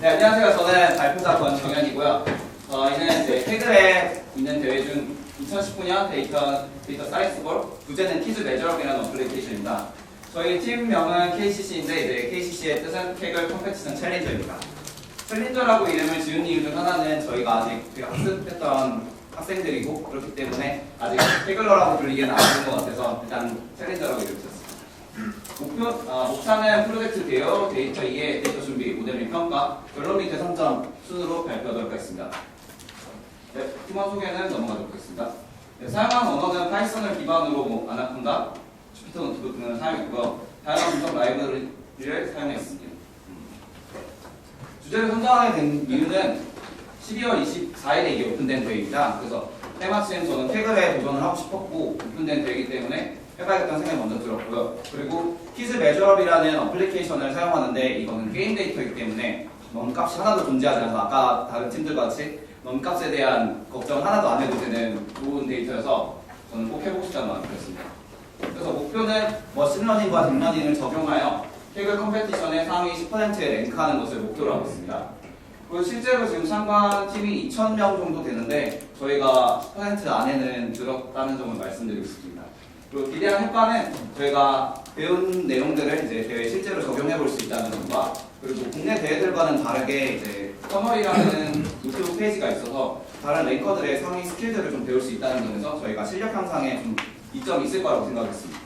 네, 안녕하세요. 저는 발표자 권정현이고요. 저희는 이제 태그에 있는 대회 중 2019년 데이터, 데이터 사이언스볼 부제는 키즈 매저업이라는 어플리케이션입니다. 저희 팀명은 KCC인데 이제 KCC의 뜻은 태그 컴페티션 챌린저입니다. 챌린저라고 이름을 지은 이유 중 하나는 저희가 아직 학습했던 학생들이고 그렇기 때문에 아직 태글러라고 불리기는 아닌 것 같아서 일단 챌린저라고 이름 지었습니다. 목표, 아, 목차는 프로젝트 대여, 데이터 이해, 데이터 준비, 모델 및 평가, 결론 및 대상점 순으로 발표하도록 하겠습니다. 네, 팀원 소개는 넘어가도록 하겠습니다. 네, 사용한 언어는 파이썬을 기반으로 뭐, 아나콘다, 주피터 노트북 등을 사용했고요. 다양한 분석 라이브러리를 사용했습니다. 음. 주제를 선정하게 된 이유는 12월 24일에 이게 오픈된 대회입니다. 그래서 때마침 저는 태그에 도전을 하고 싶었고 오픈된 대회이기 때문에 해봐야겠다는 생각이 먼저 들었고요. 그리고 키즈 매저업이라는 어플리케이션을 사용하는데 이거는 게임 데이터이기 때문에 넘값이 하나도 존재하지 않아서 아까 다른 팀들 같이 넘값에 대한 걱정 하나도 안 해도 되는 좋은 데이터여서 저는 꼭 해보고 싶다는 마음이 들었습니다. 그래서 목표는 머신러닝과 딥러닝을 적용하여 태그 컴페티션의 상위 10%에 랭크하는 것을 목표로 하고 있습니다. 그리고 실제로 지금 참가한 팀이 2,000명 정도 되는데 저희가 10% 안에는 들었다는 점을 말씀드리고 싶습니다. 그리고 기대한 효과는 저희가 배운 내용들을 이제 대회에 실제로 적용해 볼 수 있다는 점과 그리고 국내 대회들과는 다르게 이제 서머리라는 노트북 페이지가 있어서 다른 랭커들의 상위 스킬들을 좀 배울 수 있다는 점에서 저희가 실력 향상에 좀 이점이 있을 거라고 생각했습니다.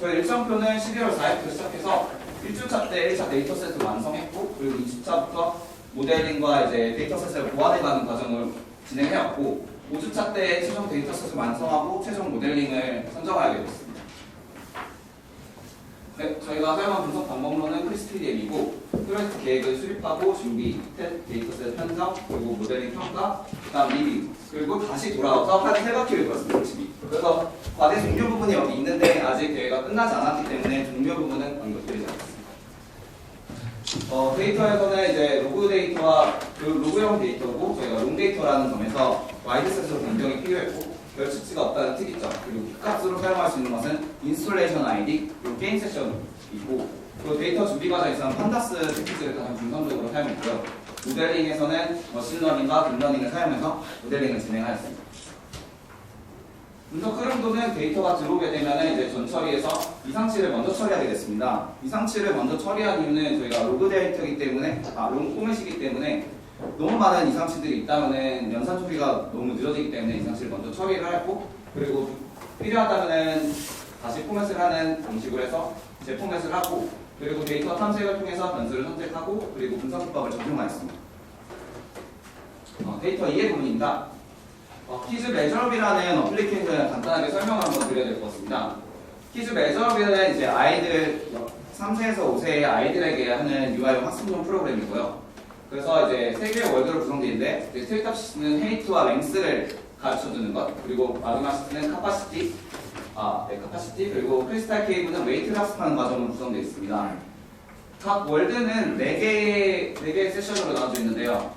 저희 일정표는 12월 4일부터 시작해서 1주차 때 1차 데이터 세트 완성했고 그리고 2주차부터 모델링과 이제 데이터 세트를 보완해가는 과정을 진행해왔고 5주차 때 최종 데이터 세트 완성하고 최종 모델링을 선정하게 됐습니다. 네, 저희가 사용한 분석 방법론은 크리스피디엠이고 프로젝트 계획을 수립하고 준비, 테- 데이터 세트 편성, 그리고 모델링 평가, 그 다음 리뷰, 그리고 다시 돌아와서 한 세 바퀴를 돌았습니다. 솔직히. 그래서 과대 종료 부분이 여기 있는데 아직 대회가 끝나지 않았기 때문에 종료 부분은 언급드리지 않겠습니다. 어, 데이터에서는 이제 로그 데이터와 그 로그형 데이터고 저희가 롱 데이터라는 점에서 와이드셋으로 변경이 필요했고 별수치가 없다는 특이점 그리고 값으로 사용할 수 있는 것은 인스톨레이션 아이디 그리고 게임 세션이고 그리고 데이터 준비 과정에서는 판다스 패키지를 가장 중점적으로 사용했고요 모델링에서는 머신러닝과 딥러닝을 사용해서 모델링을 진행하였습니다. 분석 흐름도는 데이터가 들어오게 되면 이제 전 처리에서 이상치를 먼저 처리하게 됐습니다. 이상치를 먼저 처리한 이유는 저희가 로그 데이터이기 때문에, 아, 롱 포맷이기 때문에 너무 많은 이상치들이 있다면 연산 처리가 너무 늦어지기 때문에 이상치를 먼저 처리를 했고 그리고 필요하다면 다시 포맷을 하는 방식으로 해서 재포맷을 하고 그리고 데이터 탐색을 통해서 변수를 선택하고 그리고 분석 기법을 적용하였습니다. 어, 데이터 이해 부분입니다. 어, 키즈 매저업이라는 어플리케이션을 간단하게 설명을 한번 드려야 될 것 같습니다. 키즈 매저업은 이제 아이들 3세에서 5세의 아이들에게 하는 UI용 학습용 프로그램이고요. 그래서 이제 세 개의 월드로 구성되어 있는데 스테이탑시는 헤이트와 랭스를 가르쳐주는 것 그리고 마그마시트는 카파시티 아, 네, 카파시티 그리고 크리스탈 케이브는 웨이트를 학습하는 과정으로 구성되어 있습니다. 각 월드는 4개의, 4개의 세션으로 나눠져 있는데요.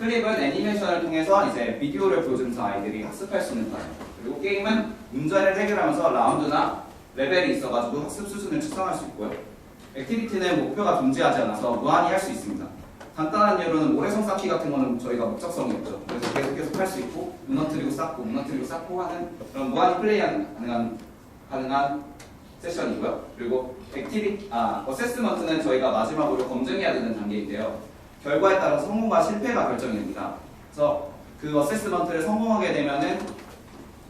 클립은 애니메이션을 통해서 이제 비디오를 보여주면서 아이들이 학습할 수 있는 과정. 그리고 게임은 문제를 해결하면서 라운드나 레벨이 있어가지고 학습 수준을 측정할 수 있고요. 액티비티는 목표가 존재하지 않아서 무한히 할 수 있습니다. 간단한 예로는 모래성 쌓기 같은 거는 저희가 목적성이 없죠. 그래서 계속 계속 할 수 있고 무너뜨리고 쌓고 무너뜨리고 쌓고 하는 그런 무한히 플레이 가능한 가능한 세션이고요. 그리고 액티비 아 어세스먼트는 저희가 마지막으로 검증해야 되는 단계인데요. 결과에 따라 성공과 실패가 결정이 됩니다. 그래서 그 어세스먼트를 성공하게 되면은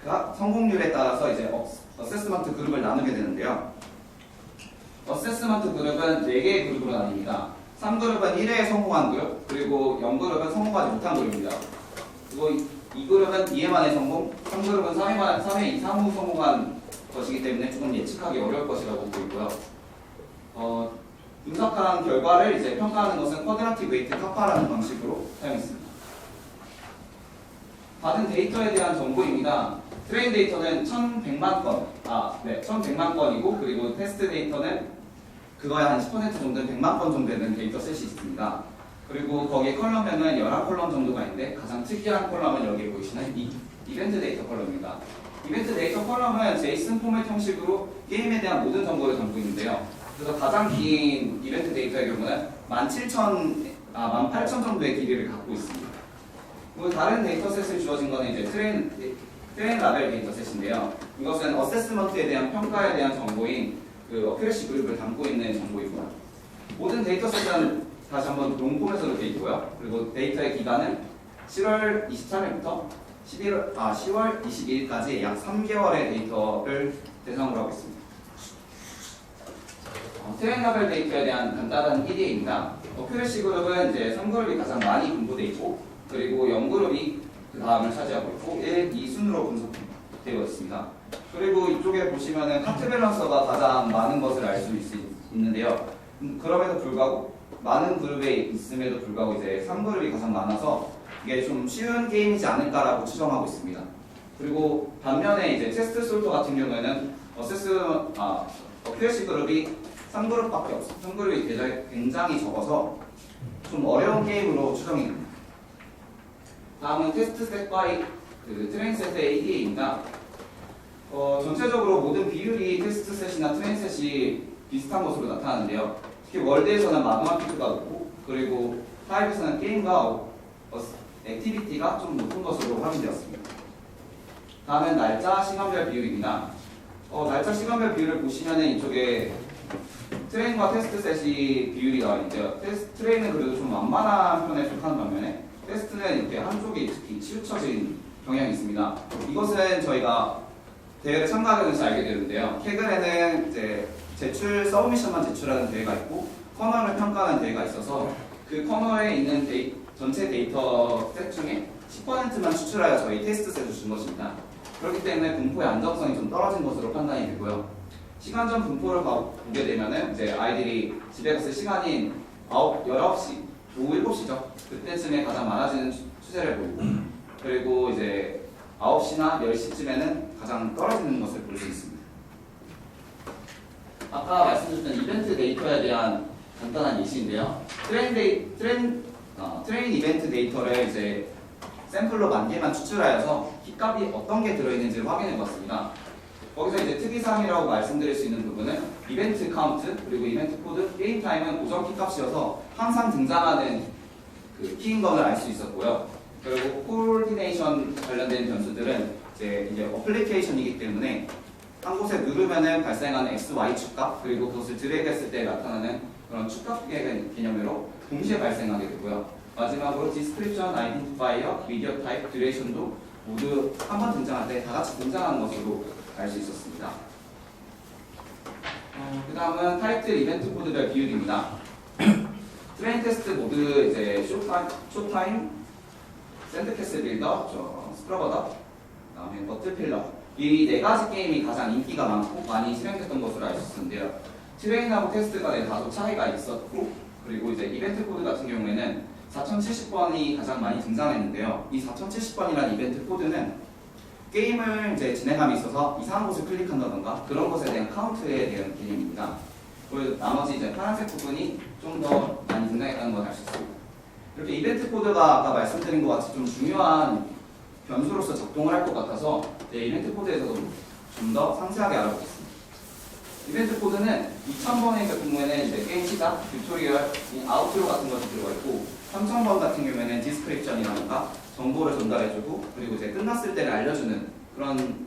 그 학- 성공률에 따라서 이제 어, 어세스먼트 그룹을 나누게 되는데요. 어세스먼트 그룹은 4개의 그룹으로 나뉩니다. 3그룹은 1회에 성공한 그룹, 그리고 0그룹은 성공하지 못한 그룹입니다. 그리고 이- 2그룹은 2회 만에 성공, 3그룹은 3회, 만, 3회 이상 후 성공한 것이기 때문에 조금 예측하기 어려울 것이라고 보이고요. 어, 분석한 결과를 이제 평가하는 것은 쿼드라틱 웨이트 카파라는 방식으로 사용했습니다. 받은 데이터에 대한 정보입니다. 트레인 데이터는 1100만 건, 아, 네, 1100만 건이고, 그리고 테스트 데이터는 그거의 한 10% 정도는 100만 건 정도 되는 데이터 셋이 있습니다. 그리고 거기에 컬럼명은 11컬럼 정도가 있는데, 가장 특이한 컬럼은 여기 보이시는 이 이벤트 데이터 컬럼입니다. 이벤트 데이터 컬럼은 제이슨 포맷 형식으로 게임에 대한 모든 정보를 담고 있는데요. 그래서 가장 긴 이벤트 데이터의 경우는 17,000, 아, 18,000 정도의 길이를 갖고 있습니다. 그리고 다른 데이터셋을 주어진 거는 이제 트레인, 트레인 라벨 데이터셋인데요. 이것은 어세스먼트에 대한 평가에 대한 정보인 그 어큐레시 그룹을 담고 있는 정보이고요. 모든 데이터 셋은 다시 한번 롱폼에서 되어 있고요. 그리고 데이터의 기간은 7월 23일부터 11월, 아, 10월 22일까지 약 3개월의 데이터를 대상으로 하고 있습니다. 어, 트레인 라벨 데이터에 대한 간단한 1위입니다. 어큐레시 그룹은 이제 3그룹이 가장 많이 분포되어 있고 그리고 0그룹이 그 다음을 차지하고 있고 1, 2순으로 분석되어 있습니다. 그리고 이쪽에 보시면은 카트 밸런서가 가장 많은 것을 알 수 있는데요. 음, 그럼에도 불구하고 많은 그룹에 있음에도 불구하고 이제 3그룹이 가장 많아서 이게 좀 쉬운 게임이지 않을까라고 추정하고 있습니다. 그리고 반면에 이제 테스트 솔터 같은 경우에는 어세스 아 어큐레시 그룹이 3그룹밖에 없어. 3그룹이 굉장히- 굉장히 적어서 좀 어려운 게임으로 추정이 됩니다. 다음은 테스트 셋과 이- 그 트레인 셋의 ADA입니다. 어, 전체적으로 모든 비율이 테스트 셋이나 트레인 셋이 비슷한 것으로 나타나는데요. 특히 월드에서는 마그마 피크가 높고 그리고 타입에서는 게임과 어, 어, 액티비티가 좀 높은 것으로 확인되었습니다. 다음은 날짜 시간별 비율입니다. 어, 날짜 시간별 비율을 보시면은 이쪽에 트레인과 테스트 셋이 비율이 나와 있는데요. 테스, 트레인은 그래도 좀 완만한 편에 속하는 반면에 테스트는 이렇게 한쪽이 특히 치우쳐진 경향이 있습니다. 이것은 저희가 대회를 참가하면서 알게 되는데요. 최근에는 이제 제출 서브미션만 제출하는 대회가 있고 커널을 평가하는 대회가 있어서 그 커널에 있는 데이, 전체 데이터 셋 중에 10%만 추출하여 저희 테스트 셋을 준 것입니다. 그렇기 때문에 분포의 안정성이 좀 떨어진 것으로 판단이 되고요. 시간전 분포를 봐- 보게 되면은 이제 아이들이 집에 갔을 시간이 9, 19시, 오후 7시죠. 그때쯤에 가장 많아지는 추- 추세를 보이고 그리고 이제 9시나 10시쯤에는 가장 떨어지는 것을 볼 수 있습니다. 아까 말씀드렸던 이벤트 데이터에 대한 간단한 예시인데요. 트레인 데이, 트레인, 어, 트레인 이벤트 데이터를 이제 샘플로 만 개만 추출하여서 kit값이 어떤 게 들어있는지를 확인해 봤습니다. 거기서 이제 특이사항이라고 말씀드릴 수 있는 부분은 이벤트 카운트 그리고 이벤트 코드 게임 타임은 고정 키 값이어서 항상 등장하는 그 키인 것을 알 수 있었고요. 그리고 코디네이션 관련된 변수들은 이제 이제 어플리케이션이기 때문에 한 곳에 누르면은 발생하는 x, y 축값 그리고 그것을 드래그했을 때 나타나는 그런 축값 개념으로 동시에 발생하게 되고요. 마지막으로 디스크립션, 아이덴티파이어, 미디어 타입, 듀레이션도 모두 한 번 등장할 때 다 같이 등장하는 것으로 알 수 있었습니다. 어, 그 다음은 타이틀 이벤트 코드별 비율입니다. 트레인 테스트 모드 이제 쇼타임, 쇼타임 샌드캐슬 빌더, 저 스크러버더, 그다음에 버틀필러 이 네 가지 게임이 가장 인기가 많고 많이 실행됐던 것으로 알 수 있었는데요. 트레인하고 테스트 간에 다소 차이가 있었고 그리고 이제 이벤트 코드 같은 경우에는 4070번이 가장 많이 등장했는데요. 이 4070번이라는 이벤트 코드는 게임을 이제 진행함에 있어서 이상한 곳을 클릭한다던가 그런 것에 대한 카운트에 대한 개념입니다. 그리고 나머지 이제 파란색 부분이 좀 더 많이 등장했다는 걸 알 수 있습니다. 이렇게 이벤트 코드가 아까 말씀드린 것 같이 좀 중요한 변수로서 작동을 할 것 같아서 네, 이벤트 코드에서도 좀 더 상세하게 알아보겠습니다. 이벤트 코드는 2000번의 경우에는 이제 게임 시작, 튜토리얼, 이 아웃트로 같은 것이 들어가 있고 3000번 같은 경우에는 디스크립션이라든가 정보를 전달해주고 그리고 이제 끝났을 때를 알려주는 그런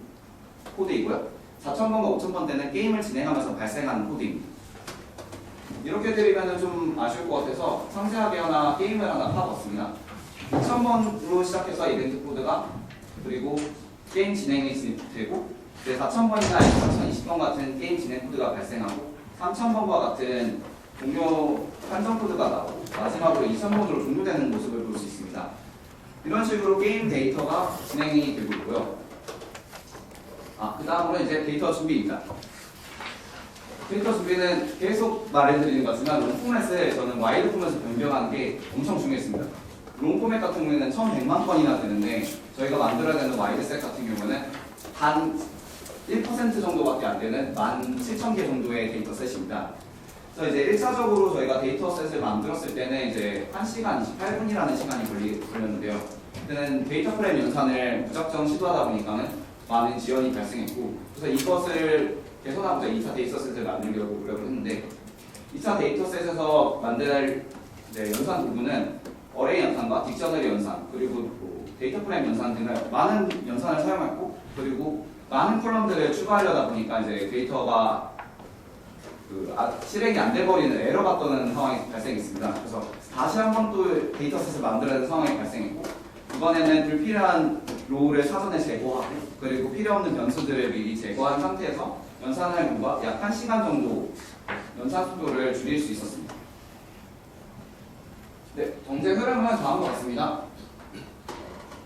코드이고요. 4000번과 5000번 때는 게임을 진행하면서 발생하는 코드입니다. 이렇게 드리면 좀 아쉬울 것 같아서 상세하게 하나 게임을 하나 파봤습니다. 2000번으로 시작해서 이벤트 코드가 그리고 게임 진행이 되고 이제 4000번이나 4020번 같은 게임 진행 코드가 발생하고 3000번과 같은 종료 판정 코드가 나오고 마지막으로 2000번으로 종료되는 모습을 볼 수 있습니다. 이런 식으로 게임 데이터가 진행이 되고 있고요. 아, 그 다음으로 이제 데이터 준비입니다. 데이터 준비는 계속 말해드리는 것 같지만 롱포맷을 저는 와이드 포맷을 변경하는 게 엄청 중요했습니다. 롱포맷 같은 경우에는 1100만 건이나 되는데 저희가 만들어야 되는 와이드 셋 같은 경우는 단 1% 정도밖에 안 되는 17,000개 정도의 데이터 셋입니다. 그래서 이제 1차적으로 저희가 데이터 셋을 만들었을 때는 이제 1시간 28분이라는 시간이 걸리, 걸렸는데요. 그때는 데이터 프레임 연산을 무작정 시도하다 보니까는 많은 지연이 발생했고 그래서 이것을 개선하고자 2차 데이터셋을 만들려고 노력을 했는데 2차 데이터셋에서 만들 이제 연산 부분은 어레이 연산과 딕셔너리 연산 그리고 뭐 데이터 프레임 연산 등을 많은 연산을 사용했고 그리고 많은 콜럼들을 추가하려다 보니까 이제 데이터가 그 아, 실행이 안 돼버리는 에러가 떠는 상황이 발생했습니다. 그래서 다시 한 번 또 데이터셋을 만들어야 하는 상황이 발생했고 이번에는 불필요한 로우를 사전에 제거하고 그리고 필요 없는 변수들을 미리 제거한 상태에서 연산할 공과 약 1시간 정도 연산 속도를 줄일 수 있었습니다. 네, 정제 흐름은 다음과 같습니다.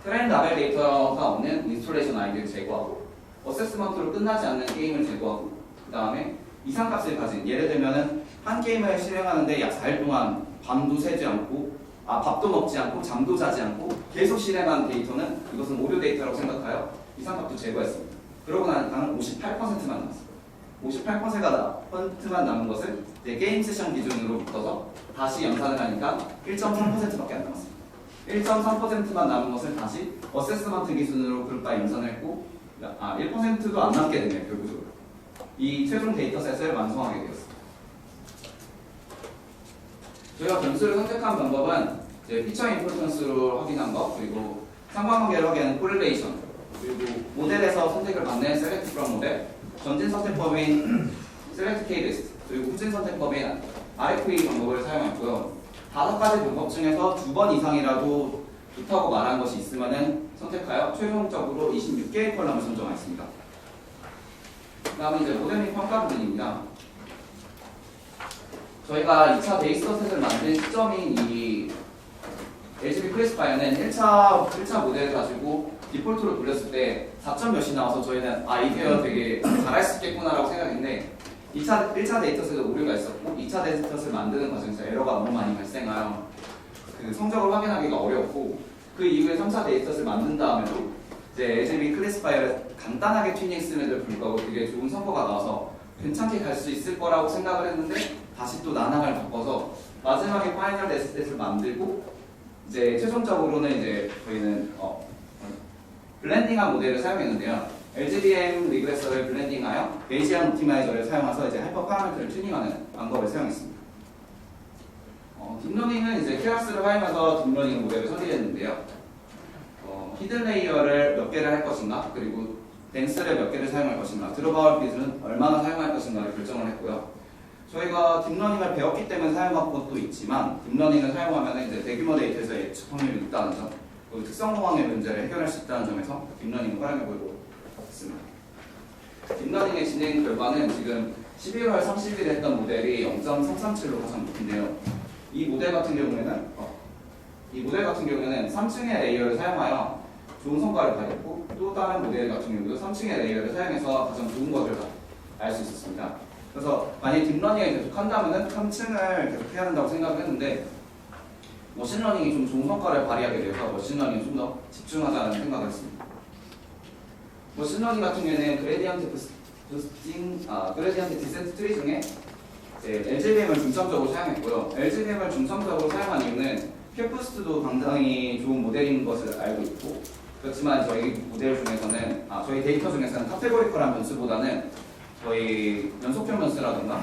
트렌드 라벨 데이터가 없는 인스톨레이션 아이디를 제거하고 어세스먼트로 끝나지 않는 게임을 제거하고 그 다음에 이상값을 가진 예를 들면은 한 게임을 실행하는데 약 4일 동안 밤도 새지 않고 아 밥도 먹지 않고 잠도 자지 않고 계속 실행한 데이터는 이것은 오류 데이터라고 생각하여 이상값도 제거했습니다. 그러고 나니까는 58%만 남았어요. 58%가 남은 것을 이제 게임 세션 기준으로 묶어서 다시 연산을 하니까 1.3%밖에 안 남았습니다. 1.3%만 남은 것을 다시 어세스먼트 기준으로 그룹과 연산했고 아 1%도 안 남게 되네요 결국적으로 이 최종 데이터셋을 완성하게 되었습니다. 저희가 변수를 선택한 방법은 이제 피처 인포턴스로 확인한 것 그리고 상관관계를 확인하는 코릴레이션 선택을 받는 셀렉트 프롬 모델 전진 선택법인 셀렉트 K 리스트 그리고 후진 선택법인 RFA 방법을 사용했고요. 다섯 가지 방법 중에서 두 번 이상이라도 좋다고 말한 것이 있으면은 선택하여 최종적으로 26개의 컬럼을 선정하였습니다. 다음은 이제 모델 및 평가 부분입니다. 저희가 2차 베이스컷을 만든 시점인 이 LGB 클래스파이어는 1차, 1차 모델을 가지고 디폴트로 돌렸을 때 4점 몇이 나와서 저희는 아 이게 되게 잘할 수 있겠구나라고 생각했는데 2차, 1차 데이터셋에 오류가 있었고 2차 데이터셋을 만드는 과정에서 에러가 너무 많이 발생하여 그 성적을 확인하기가 어려웠고 그 이후에 3차 데이터셋을 만든 다음에도 이제 LGB 클래스파이어를 간단하게 튜닝했음에도 불구하고 되게 좋은 성과가 나와서 괜찮게 갈 수 있을 거라고 생각을 했는데 다시 또 난항을 겪어서 마지막에 파이널 데스셋을 만들고 이제 최종적으로는 이제 저희는 어, 블렌딩한 모델을 사용했는데요. LGBM 리그레서를 블렌딩하여 베이지안 옵티마이저를 사용해서 이제 하이퍼 파라미터를 튜닝하는 방법을 사용했습니다. 어, 딥러닝은 이제 케라스를 활용해서 딥러닝 모델을 설계했는데요. 어, 히든 레이어를 몇 개를 할 것인가, 그리고 댄스를 몇 개를 사용할 것인가, 드로바울 핏은 얼마나 사용할 것인가를 결정을 했고요. 저희가 딥러닝을 배웠기 때문에 사용한 것도 있지만 딥러닝을 사용하면 이제 대규모 데이터에서 예측 확률이 있다는 점, 특성 공항의 문제를 해결할 수 있다는 점에서 딥러닝을 활용해 보도록 하겠습니다. 딥러닝의 진행 결과는 지금 11월 30일에 했던 모델이 0.337로 가장 높은데요. 이 모델 같은 경우에는 어, 이 모델 같은 경우에는 3층의 레이어를 사용하여 좋은 성과를 발휘했고 또 다른 모델 같은 경우도 3층의 레이어를 사용해서 가장 좋은 것을 알 수 있었습니다. 그래서 만약 딥러닝을 계속 한다면은 3층을 계속 해야 한다고 생각을 했는데 머신러닝이 좀 좋은 성과를 발휘하게 되어서 머신러닝에 좀 더 집중하자는 생각을 했습니다. 머신러닝 같은 경우에는 그레디언트 부스- 부스팅, 아, 그레디언트 디센트 트리 중에 LGBM을 중점적으로 사용했고요. LGBM을 중점적으로 사용한 이유는 캡부스트도 굉장히 좋은 모델인 것을 알고 있고 그렇지만 저희 모델 중에서는 아, 저희 데이터 중에서는 카테고리컬한 변수보다는 저희 연속형 변수라든가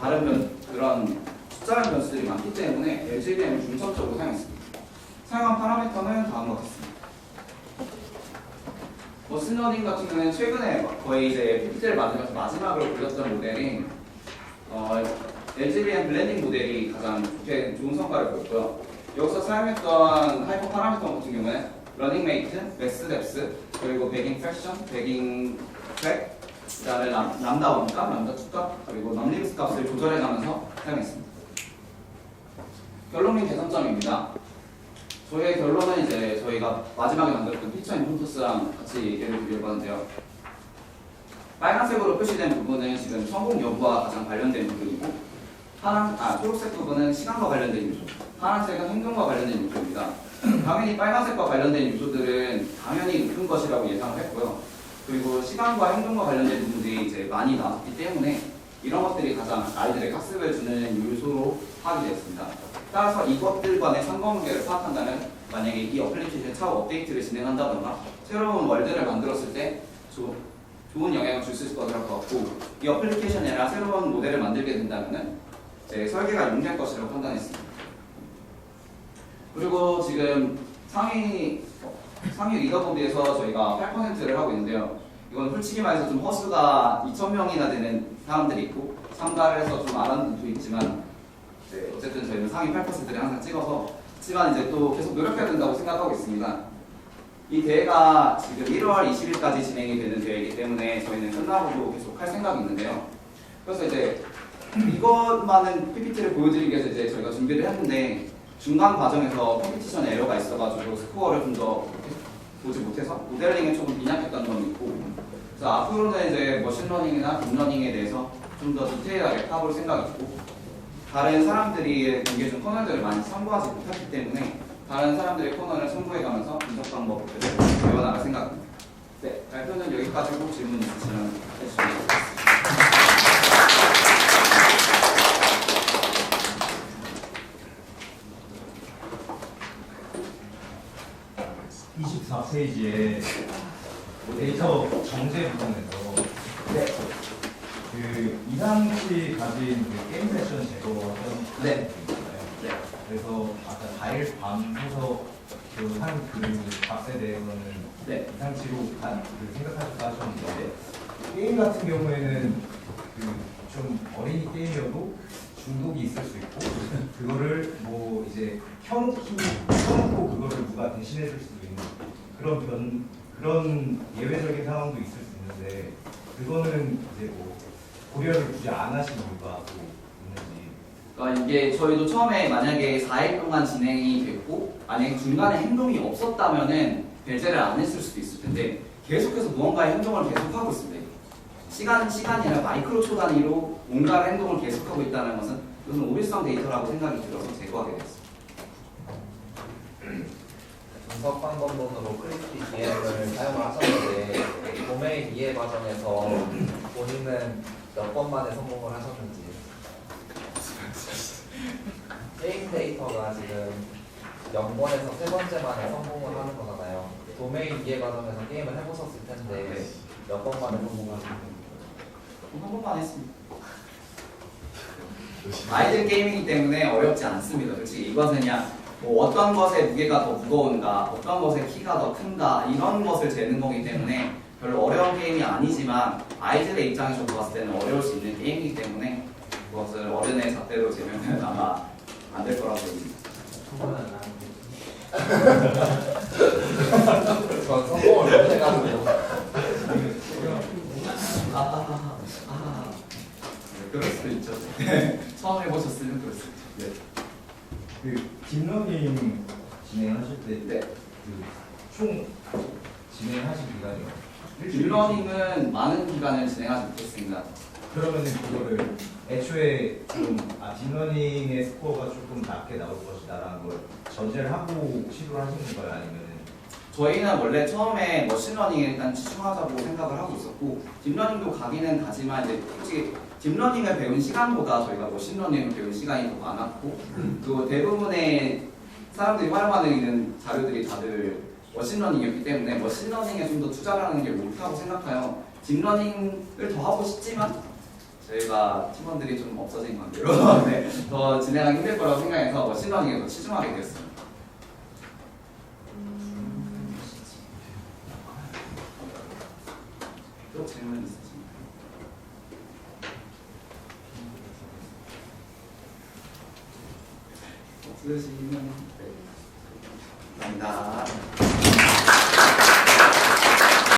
다른 변, 그런 숫자형 변수들이 많기 때문에 LGBM을 중점적으로 사용했습니다. 사용한 파라미터는 다음과 같습니다. 머신러닝 같은 경우는 최근에 거의 이제 PPT를 만들면서 마지막으로 불렸던 모델이 어, LGBM 블렌딩 모델이 가장 좋게 좋은 성과를 보였고요. 여기서 사용했던 하이퍼 파라미터 같은 경우는 러닝 메이트, 맥스 뎁스, 그리고 베깅 프랙션, 베깅 트랙, 그 다음에 람- 람다 원값, 람다 투값, 그리고 넘리브스 값을 조절해가면서 사용했습니다. 결론 및 개선점입니다. 저희의 결론은 이제 저희가 마지막에 만들었던 피처 인풋스랑 같이 얘기를 드리려고 하는데요. 빨간색으로 표시된 부분은 지금 성공 여부와 가장 관련된 부분이고 파란, 아, 초록색 부분은 시간과 관련된 요소, 파란색은 행동과 관련된 요소입니다. 당연히 빨간색과 관련된 요소들은 당연히 높은 것이라고 예상을 했고요. 그리고 시간과 행동과 관련된 부분들이 이제 많이 나왔기 때문에 이런 것들이 가장 아이들의 학습을 주는 요소로 파악이 되었습니다. 따라서 이것들 간의 상관관계를 파악한다면 만약에 이 어플리케이션 차후 업데이트를 진행한다던가 새로운 월드를 만들었을 때 조- 좋은 영향을 줄 수 있을 것 같고 이 어플리케이션이나 새로운 모델을 만들게 된다면 이제 설계가 용이할 것이라고 판단했습니다. 그리고 지금 상위 상위 리더보드에서 저희가 8%를 하고 있는데요. 이건 솔직히 말해서 좀 허수가 2,000명이나 되는 사람들이 있고 참가를 해서 좀안 하는 분도 있지만 네, 어쨌든 저희는 상위 8%를 항상 찍어서 하지만 이제 또 계속 노력해야 된다고 생각하고 있습니다. 이 대회가 지금 1월 20일까지 진행이 되는 대회이기 때문에 저희는 끝나고도 계속 할 생각이 있는데요. 그래서 이제 이것만은 PPT를 보여드리기 위해서 이제 저희가 준비를 했는데 중간 과정에서 컴피티션 에러가 있어가지고 스코어를 좀 더 보지 못해서 모델링에 조금 빈약했던 점이 있고 그래서 앞으로는 이제 머신러닝이나 딥러닝에 대해서 좀 더 디테일하게 파볼 생각이 있고 다른 사람들이 공개해준 코너들을 많이 참고하지 못했기 때문에 다른 사람들의 코너를 첨부해가면서 분석 방법들을 배워나갈 생각입니다. 네, 발표는 여기까지고 질문 있으시면 해주시면 좋겠습니다. 24페이지에 데이터 정제 부분에서 네, 그 이상치 가진 그 게임 세션 제거하던 네. 있잖아요. 네, 그래서 아까 과일 밤 해서 그한그 값에 대해서는 네, 이상치로 간- 그 생각하셨다 하셨는데 게임 같은 경우에는 그 좀 어린이 게임이어도 중독이 있을 수 있고 그거를 뭐 이제 켜놓기 켜놓고 그거를 누가 대신해 줄 수도 있는 그런 변 그런 예외적인 상황도 있을 수 있는데 그거는 이제 뭐 고려를 굳이 안 하신 이유가 또 있는지 그러니까 이게 저희도 처음에 만약에 4일 동안 진행이 됐고 만약에 중간에 행동이 없었다면은 배제를 안 했을 수도 있을 텐데 계속해서 무언가의 행동을 계속하고 있습니다. 시간은 시간이 아니라 마이크로 초 단위로 뭔가 행동을 계속하고 있다는 것은 이것은 오류성 데이터라고 생각이 들어서 제거하게 됐습니다. 분석 방법론으로 크리스티 DM을 사용을 하셨는데 도메인 이해 과정에서 본인은 몇 번 만에 성공을 하셨는지 게임 데이터가 지금 0번에서 세 번째 만에 성공을 하는 거잖아요. 도메인 이해 과정에서 게임을 해보셨을 텐데 몇 번 만에 성공하셨는지 한 번만 했습니다. 아이들 게임이기 때문에 어렵지 않습니다. 솔직히 이것은 그냥 뭐 어떤 것의 무게가 더 무거운가, 어떤 것의 키가 더 큰가 이런 것을 재는 거기 때문에 별로 어려운 게임이 아니지만 아이들의 입장에서 보았을 때는 어려울 수 있는 게임이기 때문에 그것을 어른의 잣대로 재면 아마 안 될 거라고 봅니다. 전 성공을 못 해가지고 아, 아, 아. 네, 그럴 수도 있죠. 처음 해보셨으면 그럴 수 있죠. 네. 그 딥러닝 진행하실 네. 때그총 진행하신 기간이요? 딥러닝은 많은 기간을 진행하지 못했습니다. 그러면은 그거를 애초에 좀 아 딥러닝의 스코어가 조금 낮게 나올 것이다라는 걸 전제를 하고 시도를 하신 건가요? 아니면은 저희는 원래 처음에 머신러닝에 일단 집중하자고 생각을 하고 있었고 딥러닝도 가기는 가지만 이제 솔직히 딥러닝을 배운 시간보다 저희가 머신러닝을 배운 시간이 더 많았고 그 대부분의 사람들이 활용하는 자료들이 다들 머신러닝이었기 때문에 머신러닝에 좀 더 투자를 하는 게 옳다고 생각하여 딥러닝을 더 하고 싶지만 저희가 팀원들이 좀 없어진 관계로 네, 더 진행하기 힘들 거라고 생각해서 머신러닝에 더 치중하게 되었습니다. 또 질문 있으신가요? 없으시면 네. 감사합니다.